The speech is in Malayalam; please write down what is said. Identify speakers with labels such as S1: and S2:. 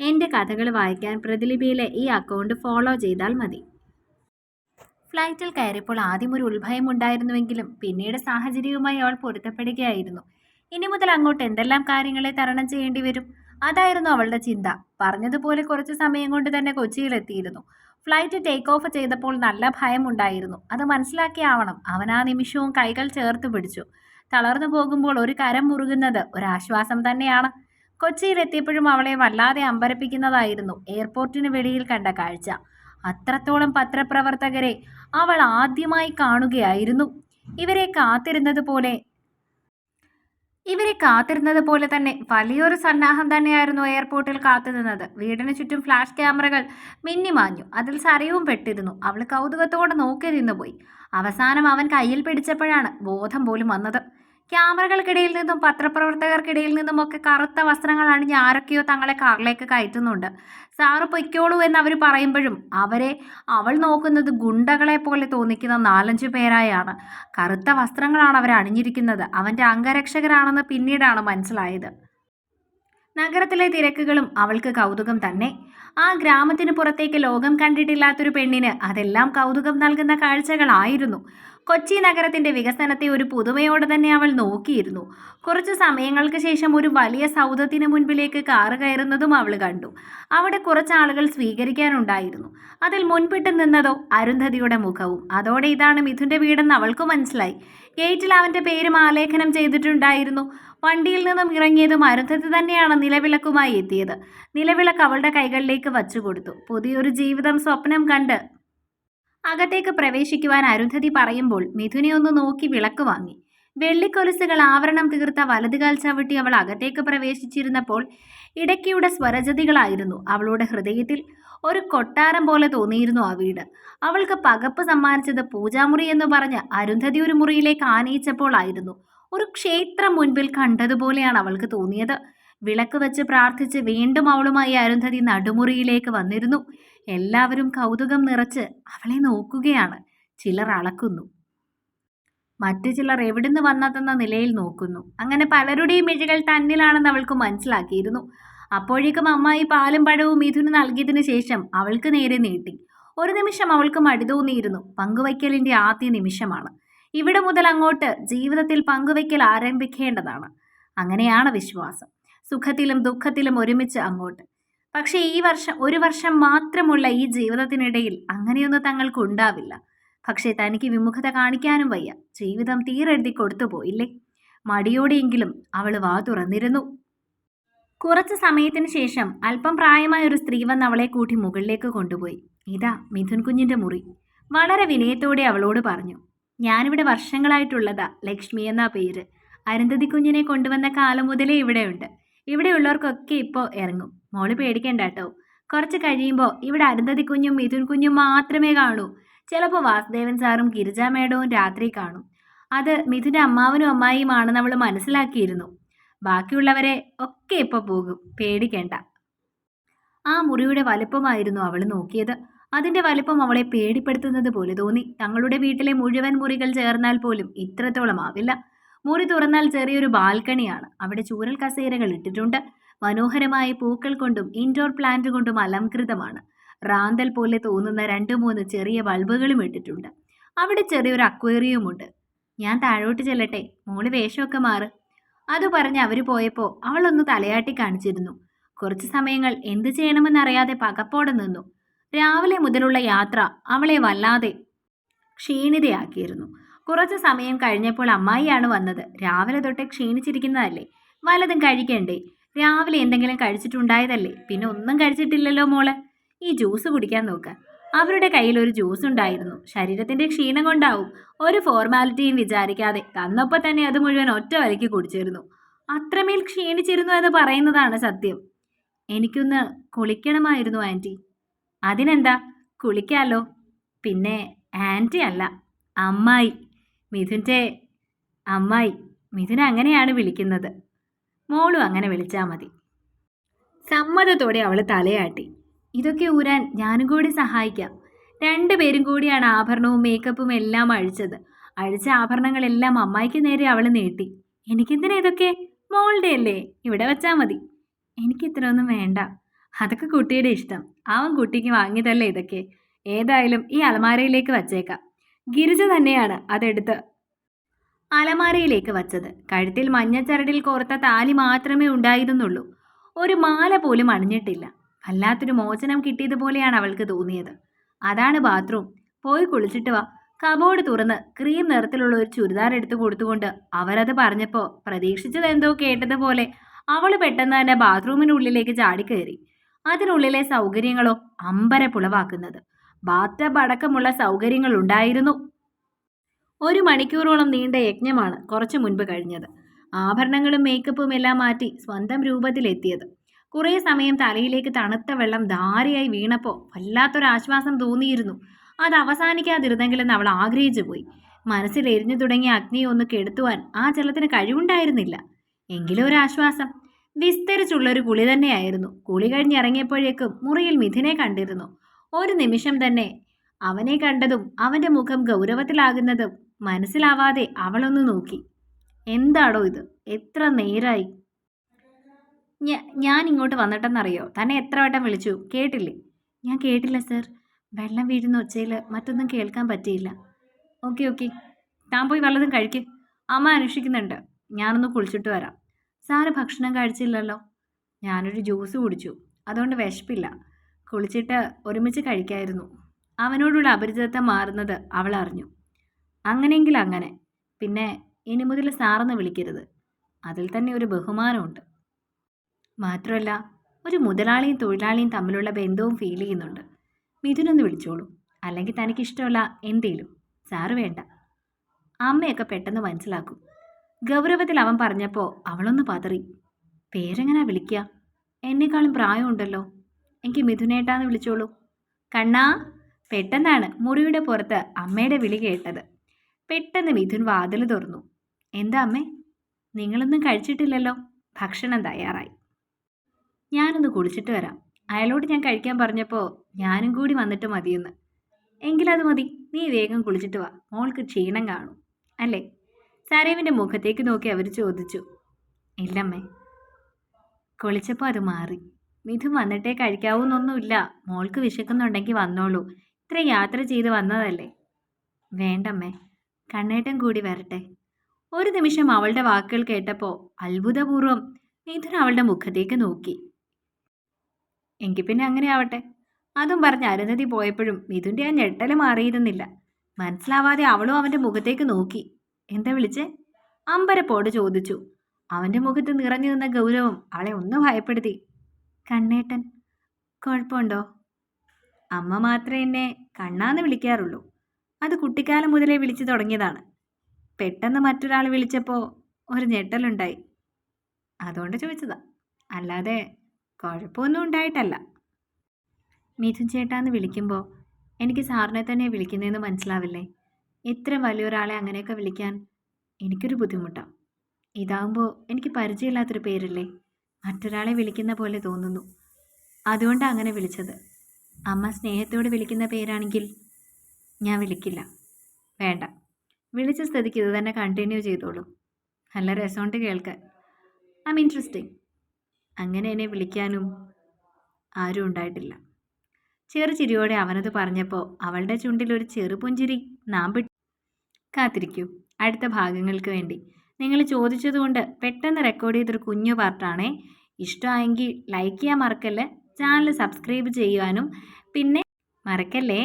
S1: എന്റെ കഥകൾ വായിക്കാൻ പ്രതിലിപിയിലെ ഈ അക്കൗണ്ട് ഫോളോ ചെയ്താൽ മതി. ഫ്ലൈറ്റിൽ കയറിയപ്പോൾ ആദ്യം ഒരു ഉത്ഭയം ഉണ്ടായിരുന്നുവെങ്കിലും പിന്നീട് സാഹചര്യവുമായി അവൾ പൊരുത്തപ്പെടുകയായിരുന്നു. ഇനി മുതൽ അങ്ങോട്ട് എന്തെല്ലാം കാര്യങ്ങളെ തരണം ചെയ്യേണ്ടി വരും? അതായിരുന്നു അവളുടെ ചിന്ത. പറഞ്ഞതുപോലെ കുറച്ച് സമയം കൊണ്ട് തന്നെ കൊച്ചിയിലെത്തിയിരുന്നു. ഫ്ലൈറ്റ് ടേക്ക് ഓഫ് ചെയ്തപ്പോൾ നല്ല ഭയം ഉണ്ടായിരുന്നു. അത് മനസ്സിലാക്കിയാവണം. അവൻ ആ നിമിഷവും കൈകൾ ചേർത്ത് പിടിച്ചു. തളർന്നു പോകുമ്പോൾ ഒരു കരം മുറുകുന്നത് ഒരാശ്വാസം തന്നെയാണ്. കൊച്ചിയിലെത്തിയപ്പോഴും അവളെ വല്ലാതെ അമ്പരപ്പിക്കുന്നതായിരുന്നു എയർപോർട്ടിന് വെളിയിൽ കണ്ട കാഴ്ച. അത്രത്തോളം പത്രപ്രവർത്തകരെ അവൾ ആദ്യമായി കാണുകയായിരുന്നു. ഇവരെ കാത്തിരുന്നത് പോലെ ഇവരെ കാത്തിരുന്നത് പോലെ തന്നെ വലിയൊരു സന്നാഹം തന്നെയായിരുന്നു എയർപോർട്ടിൽ കാത്തുനിന്നത് വീടിന് ചുറ്റും ഫ്ലാഷ് ക്യാമറകൾ മിന്നിമാഞ്ഞു. അതിൽ സറിയവും പെട്ടിരുന്നു. അവൾ കൗതുകത്തോടെ നോക്കി നിന്നുപോയി അവസാനം അവൻ കയ്യിൽ പിടിച്ചപ്പോഴാണ് ബോധം പോലും വന്നത്. ക്യാമറകൾക്കിടയിൽ നിന്നും പത്രപ്രവർത്തകർക്കിടയിൽ നിന്നും ഒക്കെ കറുത്ത വസ്ത്രങ്ങൾ അണിഞ്ഞ് ആരൊക്കെയോ തങ്ങളെ കാറിലേക്ക് കയറ്റുന്നുണ്ട്. സാറ് പൊയ്ക്കോളൂ എന്ന് അവർ പറയുമ്പോഴും അവരെ അവൾ നോക്കുന്നത് ഗുണ്ടകളെ പോലെ തോന്നിക്കുന്ന നാലഞ്ചു പേരായാണ്. കറുത്ത വസ്ത്രങ്ങളാണ് അവർ അണിഞ്ഞിരിക്കുന്നത്. അവന്റെ അംഗരക്ഷകരാണെന്ന് പിന്നീടാണ് മനസ്സിലായത്. നഗരത്തിലെ തിരക്കുകളും അവൾക്ക് കൗതുകം തന്നെ. ആ ഗ്രാമത്തിന് പുറത്തേക്ക് ലോകം കണ്ടിട്ടില്ലാത്തൊരു പെണ്ണിന് അതെല്ലാം കൗതുകം നൽകുന്ന കാഴ്ചകളായിരുന്നു. കൊച്ചി നഗരത്തിന്റെ വികസനത്തെ ഒരു പുതുമയോടെ തന്നെ അവൾ നോക്കിയിരുന്നു. കുറച്ച് സമയങ്ങൾക്ക് ശേഷം ഒരു വലിയ സൗധത്തിന് മുൻപിലേക്ക് കാറ് കയറുന്നതും അവൾ കണ്ടു. അവിടെ കുറച്ച് ആളുകൾ സ്വീകരിക്കാനുണ്ടായിരുന്നു. അതിൽ മുൻപിട്ട് നിന്നതോ അരുന്ധതിയുടെ മുഖവും. അതോടെ ഇതാണ് മിഥുന്റെ വീടെന്ന് അവൾക്ക് മനസ്സിലായി. ഗേറ്റിൽ അവന്റെ പേരും ആലേഖനം ചെയ്തിട്ടുണ്ടായിരുന്നു. വണ്ടിയിൽ നിന്നും ഇറങ്ങിയതും അരുന്ധതി തന്നെയാണ് നിലവിളക്കുമായി എത്തിയത്. നിലവിളക്ക് അവളുടെ കൈകളിലേക്ക് വച്ചുകൊടുത്തു. പുതിയൊരു ജീവിതം സ്വപ്നം കണ്ട് അകത്തേക്ക് പ്രവേശിക്കുവാൻ അരുന്ധതി പറയുമ്പോൾ മിഥുനെ ഒന്ന് നോക്കി വിളക്ക് വാങ്ങി. വെള്ളിക്കൊലുസുകൾ ആവരണം തീർത്ത വലതുകാൽ ചവിട്ടി അവൾ അകത്തേക്ക് പ്രവേശിച്ചിരുന്നപ്പോൾ ഇടയ്ക്കിയുടെ സ്വരജതികളായിരുന്നു. അവളുടെ ഹൃദയത്തിൽ ഒരു കൊട്ടാരം പോലെ തോന്നിയിരുന്നു ആ വീട്. അവൾക്ക് പകപ്പ് സമ്മാനിച്ചത് പൂജാമുറി എന്ന് പറഞ്ഞ് അരുന്ധതി ഒരു മുറിയിലേക്ക് ആനയിച്ചപ്പോൾ ആയിരുന്നു ഒരു ക്ഷേത്രം മുൻപിൽ കണ്ടതുപോലെയാണ് അവൾക്ക് തോന്നിയത്. വിളക്ക് വെച്ച് പ്രാർത്ഥിച്ച് വീണ്ടും അവളുമായി അരുന്ധതി നടുമുറിയിലേക്ക് വന്നിരുന്നു. എല്ലാവരും കൗതുകം നിറച്ച് അവളെ നോക്കുകയാണ്. ചിലർ അളക്കുന്നു. മറ്റു ചിലർ എവിടുന്ന് വന്നതെന്ന നിലയിൽ നോക്കുന്നു. അങ്ങനെ പലരുടെയും മിഴികൾ തന്നിലാണെന്ന് അവൾക്ക് മനസ്സിലാക്കിയിരുന്നു. അപ്പോഴേക്കും അമ്മായി പാലും പഴവും മിഥുന് നൽകിയതിനു ശേഷം അവൾക്ക് നേരെ നീട്ടി. ഒരു നിമിഷം അവൾക്ക് മടി തോന്നിയിരുന്നു. പങ്കുവയ്ക്കലിന്റെ ആദ്യ നിമിഷമാണ്. ഇവിടെ മുതൽ അങ്ങോട്ട് ജീവിതത്തിൽ പങ്കുവയ്ക്കൽ ആരംഭിക്കേണ്ടതാണ്. അങ്ങനെയാണ് വിശ്വാസം. സുഖത്തിലും ദുഃഖത്തിലും ഒരുമിച്ച് അങ്ങോട്ട്. പക്ഷേ ഈ വർഷം ഒരു വർഷം മാത്രമുള്ള ഈ ജീവിതത്തിനിടയിൽ അങ്ങനെയൊന്നും തങ്ങൾക്ക് ഉണ്ടാവില്ല. പക്ഷേ തനിക്ക് വിമുഖത കാണിക്കാനും വയ്യ. ജീവിതം തീരെഴുതി കൊടുത്തു പോയില്ലേ? മടിയോടെയെങ്കിലും അവൾ വാ തുറന്നിരുന്നു. കുറച്ച് സമയത്തിന് ശേഷം അല്പം പ്രായമായ ഒരു സ്ത്രീ വന്ന് അവളെ കൂട്ടി മുകളിലേക്ക് കൊണ്ടുപോയി. ഇതാ മിഥുൻ കുഞ്ഞിന്റെ മുറി. വളരെ വിനയത്തോടെ അവളോട് പറഞ്ഞു ഞാനിവിടെ വർഷങ്ങളായിട്ടുള്ളതാ ലക്ഷ്മി എന്ന പേര്. അരുന്ധതി കുഞ്ഞിനെ കൊണ്ടുവന്ന കാലം മുതലേ ഇവിടെയുണ്ട്. ഇവിടെയുള്ളവർക്കൊക്കെ ഇപ്പോൾ ഇറങ്ങും. മോൾ പേടിക്കണ്ട കേട്ടോ കുറച്ച് കഴിയുമ്പോൾ ഇവിടെ അരുന്ധതി കുഞ്ഞും മിഥുൻ കുഞ്ഞും മാത്രമേ കാണൂ. ചിലപ്പോൾ വാസുദേവൻ സാറും ഗിരിജാ മേഡവും രാത്രി കാണും. അത് മിഥുന്റെ അമ്മാവനും അമ്മായിയുമാണെന്ന് അവൾ മനസ്സിലാക്കിയിരുന്നു. ബാക്കിയുള്ളവരെ ഒക്കെ ഇപ്പോൾ പോകും. പേടിക്കേണ്ട. ആ മുറിയുടെ വലുപ്പമായിരുന്നു അവൾ നോക്കിയത്. അതിന്റെ വലിപ്പം അവളെ പേടിപ്പെടുത്തുന്നത് പോലെ തോന്നി. തങ്ങളുടെ വീട്ടിലെ മുഴുവൻ മുറികൾ ചേർന്നാൽ പോലും ഇത്രത്തോളം ആവില്ല. മുറി തുറന്നാൽ ചെറിയൊരു ബാൽക്കണിയാണ്. അവിടെ ചൂരൽ കസേരകൾ ഇട്ടിട്ടുണ്ട്. മനോഹരമായ പൂക്കൾ കൊണ്ടും ഇൻഡോർ പ്ലാന്റ് കൊണ്ടും അലംകൃതമാണ്. റാന്തൽ പോലെ തോന്നുന്ന രണ്ട് മൂന്ന് ചെറിയ ബൾബുകളും ഇട്ടിട്ടുണ്ട്. അവിടെ ചെറിയൊരു അക്വേറിയമുണ്ട് ഞാൻ താഴോട്ട് ചെല്ലട്ടെ? മോൾ വേഷമൊക്കെ മാറ്. അത് പറഞ്ഞ് അവർ പോയപ്പോൾ അവളൊന്ന് തലയാട്ടി കാണിച്ചിരുന്നു. കുറച്ച് സമയങ്ങൾ എന്ത് ചെയ്യണമെന്നറിയാതെ പകപ്പോടെ നിന്നു. രാവിലെ മുതലുള്ള യാത്ര അവളെ വല്ലാതെ ക്ഷീണിതയാക്കിയിരുന്നു. കുറച്ച് സമയം കഴിഞ്ഞപ്പോൾ അമ്മായിയാണ് വന്നത്. രാവിലെ തൊട്ട് ക്ഷീണിച്ചിരിക്കുന്നതല്ലേ? വല്ലതും കഴിക്കണ്ടേ? രാവിലെ എന്തെങ്കിലും കഴിച്ചിട്ടുണ്ടായതല്ലേ? പിന്നെ ഒന്നും കഴിച്ചിട്ടില്ലല്ലോ മോൾ. ഈ ജ്യൂസ് കുടിക്കാൻ നോക്ക്. അവരുടെ കയ്യിൽ ഒരു ജ്യൂസ് ഉണ്ടായിരുന്നു. ശരീരത്തിന്റെ ക്ഷീണം കൊണ്ടാവും. ഒരു ഫോർമാലിറ്റിയും വിചാരിക്കാതെ തന്നപ്പോൾ തന്നെ അത് മുഴുവൻ ഒറ്റ വലിക്ക് കുടിച്ചിരുന്നു. അത്രമേൽ ക്ഷീണിച്ചിരുന്നു എന്ന് പറയുന്നതാണ് സത്യം. എനിക്കൊന്ന് കുളിക്കണമായിരുന്നു ആന്റി. അതിനെന്താ? കുളിക്കാലോ? പിന്നെ ആന്റി അല്ല അമ്മായി. മിഥുന്റെ അമ്മായി മിഥുൻ അങ്ങനെയാണ് വിളിക്കുന്നത്. മോളും അങ്ങനെ വിളിച്ചാൽ മതി. സമ്മതത്തോടെ അവൾ തലയാട്ടി. ഇതൊക്കെ ഊരാൻ ഞാനും കൂടി സഹായിക്കാം. രണ്ടുപേരും കൂടിയാണ് ആഭരണവും മേക്കപ്പും എല്ലാം അഴിച്ചത്. അഴിച്ച ആഭരണങ്ങളെല്ലാം അമ്മായിക്ക് നേരെ അവൾ നീട്ടി. എനിക്കെന്തിനാ ഇതൊക്കെ? മോളുടെ അല്ലേ ഇവിടെ വെച്ചാൽ മതി. എനിക്ക് എനിക്കിത്രയൊന്നും വേണ്ട. അതൊക്കെ കുട്ടിയുടെ ഇഷ്ടം. അവൻ കുട്ടിക്ക് വാങ്ങിയതല്ലേ ഇതൊക്കെ. ഏതായാലും ഈ അലമാരയിലേക്ക് വച്ചേക്കാം. ഗിരിജ തന്നെയാണ് അതെടുത്ത് അലമാരയിലേക്ക് വച്ചത്. കഴുത്തിൽ മഞ്ഞച്ചരടിൽ കോർത്ത താലി മാത്രമേ ഉണ്ടായിരുന്നുള്ളൂ. ഒരു മാല പോലും അണിഞ്ഞിട്ടില്ല. വല്ലാത്തൊരു മോചനം കിട്ടിയതുപോലെയാണ് അവൾക്ക് തോന്നിയത്. അതാണ് ബാത്റൂം. പോയി കുളിച്ചിട്ട് വാ. കബോർഡ് തുറന്ന് ക്രീം നിറത്തിലുള്ള ഒരു ചുരിദാർ എടുത്തു കൊടുത്തുകൊണ്ട് അവരത് പറഞ്ഞപ്പോൾ പ്രതീക്ഷിച്ചത് എന്തോ കേട്ടതുപോലെ അവൾ പെട്ടെന്ന് തന്നെ ബാത്റൂമിനുള്ളിലേക്ക് ചാടിക്കയറി. അതിനുള്ളിലെ സൗകര്യങ്ങളോ അമ്പര പുളവാക്കുന്നത് ബാത്തബ് അടക്കമുള്ള സൗകര്യങ്ങൾ ഉണ്ടായിരുന്നു ഒരു മണിക്കൂറോളം നീണ്ട യജ്ഞമാണ് കുറച്ചു മുൻപ് കഴിഞ്ഞത്. ആഭരണങ്ങളും മേക്കപ്പും എല്ലാം മാറ്റി സ്വന്തം രൂപത്തിലെത്തിയത്. കുറേ സമയം തലയിലേക്ക് തണുത്ത വെള്ളം ധാരയായി വീണപ്പോൾ വല്ലാത്തൊരാശ്വാസം തോന്നിയിരുന്നു. അത് അവസാനിക്കാതിരുന്നെങ്കിലെന്ന് അവൾ ആഗ്രഹിച്ചു പോയി. മനസ്സിൽ എരിഞ്ഞു തുടങ്ങിയ അഗ്നിയെ ഒന്ന് കെടുത്തുവാൻ ആ ജലത്തിന് കഴിവുണ്ടായിരുന്നില്ല. എങ്കിലും ഒരു ആശ്വാസം. വിസ്തരിച്ചുള്ളൊരു കുളി തന്നെയായിരുന്നു. കുളി കഴിഞ്ഞിറങ്ങിയപ്പോഴേക്കും മുറിയിൽ മിഥുനെ കണ്ടിരുന്നു. ഒരു നിമിഷം തന്നെ. അവനെ കണ്ടതും അവന്റെ മുഖം ഗൗരവത്തിലാകുന്നതും മനസ്സിലാവാതെ അവളൊന്ന് നോക്കി. എന്താടോ ഇത്? എത്ര നേരായി. ഞാൻ ഇങ്ങോട്ട് വന്നിട്ടെന്നറിയോ? തന്നെ എത്ര വട്ടം വിളിച്ചു. കേട്ടില്ലേ? ഞാൻ കേട്ടില്ല സർ. വെള്ളം വീഴുന്ന ഒച്ചയിൽ മറ്റൊന്നും കേൾക്കാൻ പറ്റിയില്ല. Okay okay. താൻ പോയി വല്ലതും കഴിക്ക്. അമ്മ അന്വേഷിക്കുന്നുണ്ട്. ഞാനൊന്ന് കുളിച്ചിട്ട് വരാം. സാറ് ഭക്ഷണം കഴിച്ചില്ലല്ലോ? ഞാനൊരു ജ്യൂസ് കുടിച്ചു. അതുകൊണ്ട് വിശപ്പില്ല. കുളിച്ചിട്ട് ഒരുമിച്ച് കഴിക്കായിരുന്നു. അവനോടുള്ള അപരിചിതത്വം മാറുന്നത് അവൾ അറിഞ്ഞു. അങ്ങനെയെങ്കിൽ അങ്ങനെ. പിന്നെ ഇനി മുതൽ സാറെന്ന് വിളിക്കരുത്. അതിൽ തന്നെ ഒരു ബഹുമാനമുണ്ട്. മാത്രമല്ല ഒരു മുതലാളിയും തൊഴിലാളിയും തമ്മിലുള്ള ബന്ധവും ഫീൽ ചെയ്യുന്നുണ്ട്. മിഥുനൊന്ന് വിളിച്ചോളൂ. അല്ലെങ്കിൽ തനിക്കിഷ്ടമുള്ള എന്തേലും സാറ് വേണ്ട. അമ്മയൊക്കെ പെട്ടെന്ന് മനസ്സിലാക്കും. ഗൗരവത്തിൽ അവൻ പറഞ്ഞപ്പോൾ അവളൊന്ന് പതറി. പേരെങ്ങനാ വിളിക്കുക എന്നെക്കാളും പ്രായമുണ്ടല്ലോ. എനിക്ക് മിഥുനേട്ടാന്ന് വിളിച്ചോളൂ. കണ്ണാ പെട്ടെന്നാണ് മുറിയുടെ പുറത്ത് അമ്മയുടെ വിളി കേട്ടത്. പെട്ടെന്ന് മിഥുൻ വാതിൽ തുറന്നു. എന്താ അമ്മേ? നിങ്ങളൊന്നും കഴിച്ചിട്ടില്ലല്ലോ? ഭക്ഷണം തയ്യാറായി. ഞാനൊന്ന് കുളിച്ചിട്ട് വരാം. അയാളോട് ഞാൻ കഴിക്കാൻ പറഞ്ഞപ്പോൾ ഞാനും കൂടി വന്നിട്ട് മതിയെന്ന്. എങ്കിലത് മതി. നീ വേഗം കുളിച്ചിട്ട് വാ. മോൾക്ക് ക്ഷീണം കാണും. അല്ലേ? സരേവിന്റെ മുഖത്തേക്ക് നോക്കി അവർ ചോദിച്ചു. ഇല്ലമ്മേ. കുളിച്ചപ്പോൾ അത് മാറി. മിഥുൻ വന്നിട്ടേ കഴിക്കാവൂന്നൊന്നുമില്ല. മോൾക്ക് വിശക്കുന്നുണ്ടെങ്കിൽ വന്നോളൂ. ഇത്ര യാത്ര ചെയ്ത് വന്നതല്ലേ? വേണ്ടമ്മേ. കണ്ണേട്ടൻ കൂടി വരട്ടെ. ഒരു നിമിഷം അവളുടെ വാക്കുകൾ കേട്ടപ്പോൾ അത്ഭുതപൂർവം മിഥുൻ അവളുടെ മുഖത്തേക്ക് നോക്കി. എങ്കിൽ പിന്നെ അങ്ങനെ ആവട്ടെ. അതും പറഞ്ഞ് അരുന്ധതി പോയപ്പോഴും മിഥുന്റെ ആ ഞെട്ടൽ മാറിയിരുന്നില്ല. മനസ്സിലാവാതെ അവളും അവന്റെ മുഖത്തേക്ക് നോക്കി. എന്താ വിളിച്ചേ? അമ്പരപ്പോട് ചോദിച്ചു. അവന്റെ മുഖത്ത് നിറഞ്ഞു നിന്ന ഗൗരവം അവളെ ഒന്ന് ഭയപ്പെടുത്തി. കണ്ണേട്ടൻ. കുഴപ്പമുണ്ടോ? അമ്മ മാത്രമേ എന്നെ കണ്ണാന്ന് വിളിക്കാറുള്ളൂ. അത് കുട്ടിക്കാലം മുതലേ വിളിച്ചു തുടങ്ങിയതാണ്. പെട്ടെന്ന് മറ്റൊരാൾ വിളിച്ചപ്പോൾ ഒരു ഞെട്ടലുണ്ടായി. അതുകൊണ്ട് ചോദിച്ചതാ. അല്ലാതെ കുഴപ്പമൊന്നും ഉണ്ടായിട്ടല്ല. മിഥുൻ ചേട്ടാന്ന് വിളിക്കുമ്പോൾ എനിക്ക് സാറിനെ തന്നെ വിളിക്കുന്നതെന്ന് മനസ്സിലാവില്ലേ? ഇത്ര വലിയൊരാളെ അങ്ങനെയൊക്കെ വിളിക്കാൻ എനിക്കൊരു ബുദ്ധിമുട്ടാണ് ഇതാവുമ്പോൾ എനിക്ക് പരിചയമില്ലാത്തൊരു പേരല്ലേ? മറ്റൊരാളെ വിളിക്കുന്ന പോലെ തോന്നുന്നു. അതുകൊണ്ട് അങ്ങനെ വിളിച്ചത്. അമ്മ സ്നേഹത്തോട് വിളിക്കുന്ന പേരാണെങ്കിൽ ഞാൻ വിളിക്കില്ല. വേണ്ട. വിളിച്ച സ്ഥിതിക്ക് ഇത് തന്നെ കണ്ടിന്യൂ ചെയ്തോളൂ. നല്ല രസമുണ്ട് കേൾക്കാൻ. ഐ എം ഇൻട്രസ്റ്റിംഗ് അങ്ങനെ എന്നെ വിളിക്കാനും ആരും ഉണ്ടായിട്ടില്ല. ചെറു ചിരിയോടെ അവനത് പറഞ്ഞപ്പോൾ അവളുടെ ചുണ്ടിൽ ഒരു ചെറുപുഞ്ചിരി നാം പിടി കാത്തിരിക്കൂ. അടുത്ത ഭാഗങ്ങൾക്ക് വേണ്ടി. നിങ്ങൾ ചോദിച്ചതുകൊണ്ട് പെട്ടെന്ന് റെക്കോർഡ് ചെയ്തൊരു കുഞ്ഞു പാർട്ടാണേ ഇഷ്ടമായെങ്കിൽ ലൈക്ക് ചെയ്യാൻ മറക്കല്ലേ? ചാനൽ സബ്സ്ക്രൈബ് ചെയ്യുവാനും പിന്നെ മറക്കല്ലേ?